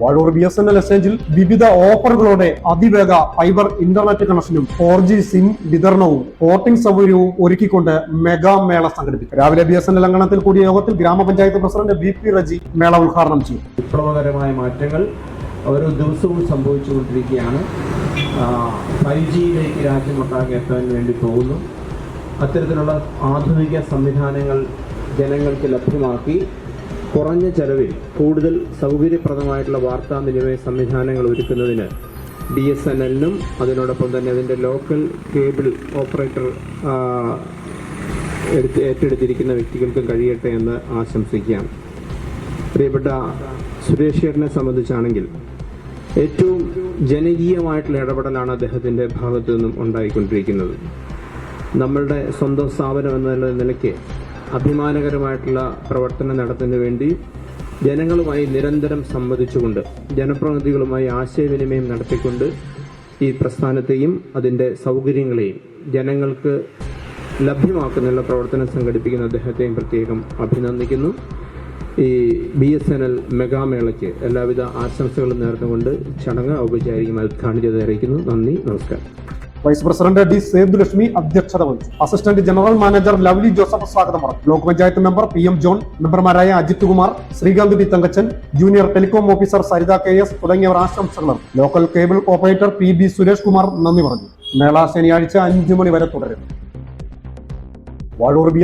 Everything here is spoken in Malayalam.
Vazhoor B S N L എക്സ്ചേഞ്ചിൽ വിവിധ ഓഫറുകളോടെ അതിവേഗ ഫൈബർ ഇന്റർനെറ്റ് കണക്ഷനും ഫോർ ജി സിം വിതരണവും പോർട്ടിംഗ് സൗകര്യവും ഒരുക്കിക്കൊണ്ട് മെഗാ മേള സംഘടിപ്പിക്കും. രാവിലെ ബി എസ് എൻ എൽ അങ്കണത്തിൽ കൂടിയ യോഗത്തിൽ ഗ്രാമപഞ്ചായത്ത് പ്രസിഡന്റ് ബി പി റജി മേള ഉദ്ഘാടനം ചെയ്തു വിപ്ലവകരമായ മാറ്റങ്ങൾ ഓരോ ദിവസവും സംഭവിച്ചുകൊണ്ടിരിക്കുകയാണ്. ഫൈവ് ജിയിലേക്ക് രാജ്യമൊട്ടാകെ എത്താൻ വേണ്ടി പോകുന്നു. അത്തരത്തിലുള്ള ആധുനിക സംവിധാനങ്ങൾ ജനങ്ങൾക്ക് ലഭ്യമാക്കി കുറഞ്ഞ ചെലവിൽ കൂടുതൽ സൗകര്യപ്രദമായിട്ടുള്ള വാർത്താവിനിമയ സംവിധാനങ്ങൾ ഒരുക്കുന്നതിന് ബി എസ് എൻ എല്ലിനും അതിനോടൊപ്പം തന്നെ അതിന്റെ ലോക്കൽ കേബിൾ ഓപ്പറേറ്റർ എടുത്ത് ഏറ്റെടുത്തിരിക്കുന്ന വ്യക്തികൾക്കും കഴിയട്ടെ എന്ന് ആശംസിക്കാം. പ്രിയപ്പെട്ട സുരേഷ് ഏട്ടനെ സംബന്ധിച്ചാണെങ്കിൽ ഏറ്റവും ജനകീയമായിട്ടുള്ള ഇടപെടലാണ് അദ്ദേഹത്തിന്റെ ഭാഗത്തു നിന്നും ഉണ്ടായിക്കൊണ്ടിരിക്കുന്നത്. നമ്മളുടെ സ്വന്തം സ്ഥാപനം എന്ന നിലയ്ക്ക് അഭിമാനകരമായിട്ടുള്ള പ്രവർത്തനം നടത്തുന്നതിന് വേണ്ടി ജനങ്ങളുമായി നിരന്തരം സംവദിച്ചുകൊണ്ട് ജനപ്രതിനിധികളുമായി ആശയവിനിമയം നടത്തിക്കൊണ്ട് ഈ പ്രസ്ഥാനത്തെയും അതിന്റെ സൗകര്യങ്ങളെയും ജനങ്ങൾക്ക് ലഭ്യമാക്കുന്നതിനുള്ള പ്രവർത്തനം സംഘടിപ്പിക്കുന്ന അദ്ദേഹത്തെയും പ്രത്യേകം അഭിനന്ദിക്കുന്നു. ഈ ബി എസ് എൻ എൽ മെഗാമേളയ്ക്ക് എല്ലാവിധ ആശംസകളും നേർന്നുകൊണ്ട് ചടങ്ങ് ഔപചാരികമായി ഉദ്ഘാടനം ചെയ്ത് അറിയിക്കുന്നു നന്ദി നമസ്കാരം. വൈസ് പ്രസിഡന്റ് ഡി സേതുലക്ഷ്മി അധ്യക്ഷത വഹിച്ചു. Assistant general manager Lovely Joseph സ്വാഗതം പറഞ്ഞു. Block panchayat member P M John മെമ്പർമാരായ Ajith Kumar Sreekanth T Thankachan junior telecom officer Saritha K S തുടങ്ങിയവർ ആശംസകൾ നൽകി. Local cable operator P B Suresh Kumar നന്ദി പറഞ്ഞു. മേള ശനിയാഴ്ച അഞ്ചു മണി വരെ തുടരും. വാഴൂർ ബി